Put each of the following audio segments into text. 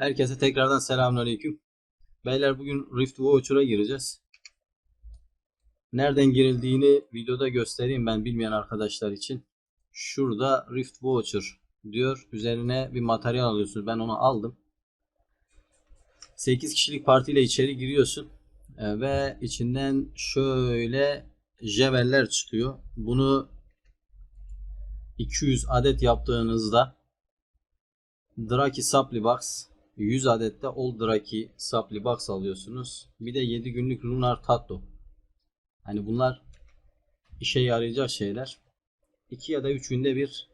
Herkese tekrardan selamünaleyküm. Beyler bugün Rift Voucher'a gireceğiz. Nereden girildiğini videoda göstereyim ben bilmeyen arkadaşlar için. Şurada Rift Voucher diyor. Üzerine bir materyal alıyorsunuz. Ben onu aldım. 8 kişilik partiyle içeri giriyorsun. Ee, ve içinden şöyle jeveller çıkıyor. Bunu 200 adet yaptığınızda Draki Supply Box 100 adette Old Draki Supply Box alıyorsunuz. Bir de 7 günlük Lunar Tattoo. Hani bunlar işe yarayacak şeyler. 2 ya da 3 günde bir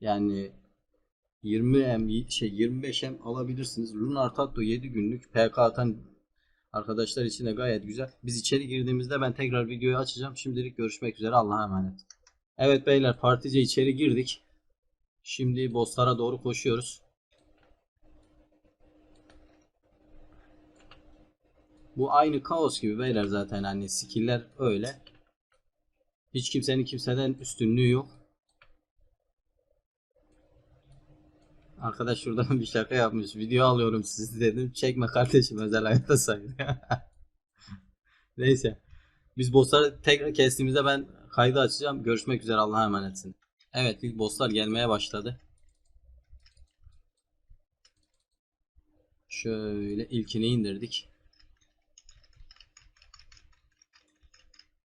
yani 20 M şey 25 M alabilirsiniz. Lunar Tattoo 7 günlük PK atan arkadaşlar için de gayet güzel. Biz içeri girdiğimizde ben tekrar videoyu açacağım. Şimdilik görüşmek üzere. Allah'a emanet. Evet beyler partice içeri girdik. Şimdi bosslara doğru koşuyoruz. Bu aynı kaos gibi beyler zaten hani skill'ler öyle. Hiç kimsenin kimseden üstünlüğü yok. Arkadaş şuradan bir şaka yapmış. Video alıyorum sizi dedim. Çekme kardeşim özel hayatta sayın. Neyse. Biz bossları tekrar kestiğimizde ben kaydı açacağım. Görüşmek üzere Allah'a emanetsin. Evet ilk bosslar gelmeye başladı. Şöyle ilkini indirdik.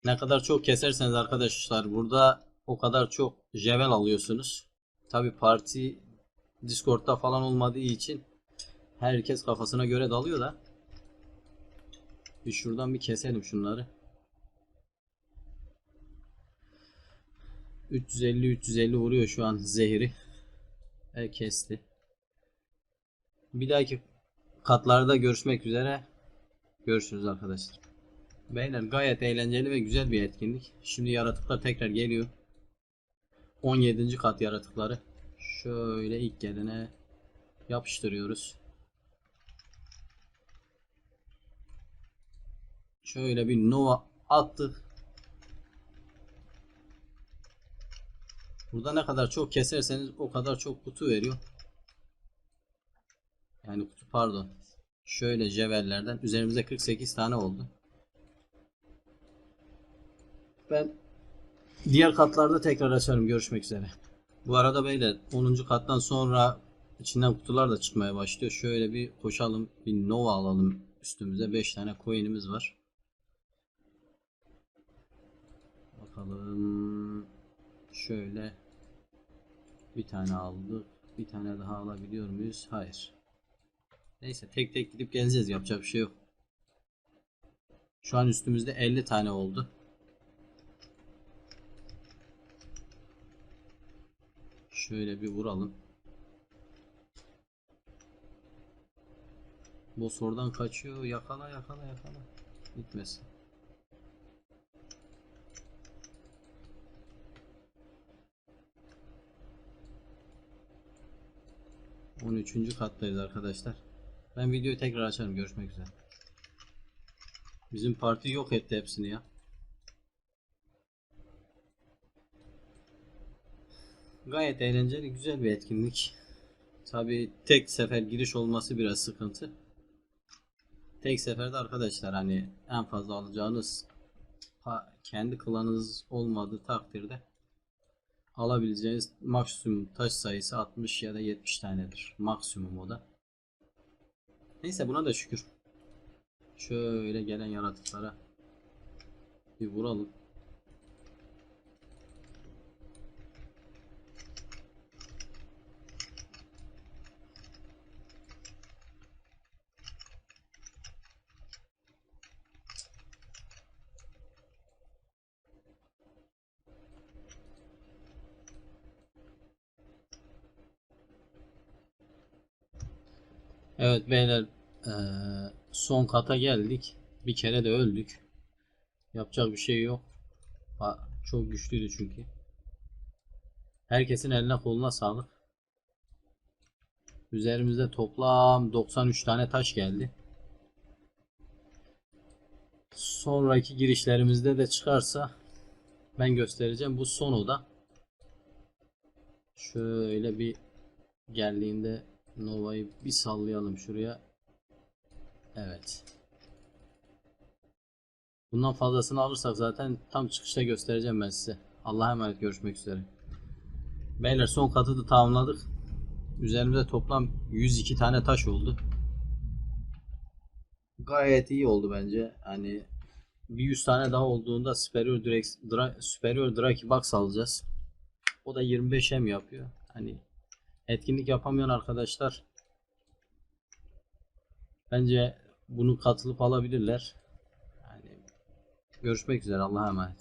Ne kadar çok keserseniz arkadaşlar burada o kadar çok jevel alıyorsunuz. Tabi parti Discord'da falan olmadığı için herkes kafasına göre dalıyor da. Bir şuradan bir keselim şunları. 350 350 vuruyor şu an zehri. E kesti. Bir dahaki katlarda görüşmek üzere. Görüşürüz arkadaşlar. Beyler gayet eğlenceli ve güzel bir etkinlik. Şimdi yaratıklar tekrar geliyor. 17. kat yaratıkları. Şöyle ilk gelene yapıştırıyoruz. Şöyle bir Nova attık. Burada ne kadar çok keserseniz o kadar çok kutu veriyor. Yani kutu pardon. Şöyle jevellerden üzerimize 48 tane oldu. Ben diğer katlarda tekrar açarım. Görüşmek üzere. Bu arada beyler 10. kattan sonra içinden kutular da çıkmaya başlıyor. Şöyle bir koşalım. Bir Nova alalım üstümüze. 5 tane coin'imiz var. Bakalım. Şöyle bir tane aldık. Bir tane daha alabiliyor muyuz? Hayır. Neyse tek tek gidip geleceğiz. Yapacak bir şey yok. Şu an üstümüzde 50 tane oldu. Şöyle bir vuralım. Boss oradan kaçıyor. Yakala yakala yakala. Gitmesin. On üçüncü kattayız arkadaşlar. Ben videoyu tekrar açarım. Görüşmek üzere. Bizim parti yok etti hepsini ya. Gayet eğlenceli, güzel bir etkinlik. Tabi tek sefer giriş olması biraz sıkıntı. Tek seferde arkadaşlar hani en fazla alacağınız kendi klanınız olmadığı takdirde alabileceğiniz maksimum taş sayısı 60 ya da 70 tanedir. Maksimum o da. Neyse buna da şükür. Şöyle gelen yaratıklara bir vuralım. Evet beyler eee, son kata geldik. Bir kere de öldük. Yapacak bir şey yok. Çok güçlüydü çünkü. Herkesin eline koluna sağlık. Üzerimizde toplam 93 tane taş geldi. Sonraki girişlerimizde de çıkarsa ben göstereceğim. Bu son oda. Şöyle bir geldiğinde Nova'yı bir sallayalım şuraya. Evet. Bundan fazlasını alırsak zaten tam çıkışta göstereceğim ben size. Allah'a emanet görüşmek üzere. Beyler son katı da tamamladık. Üzerimizde toplam 102 tane taş oldu. Gayet iyi oldu bence. Hani bir 100 tane daha olduğunda Superior, Dra, Superior Draki Box alacağız. O da 25 hem yapıyor. Hani etkinlik yapamayan arkadaşlar bence bunu katılıp alabilirler. Yani görüşmek üzere Allah'a emanet.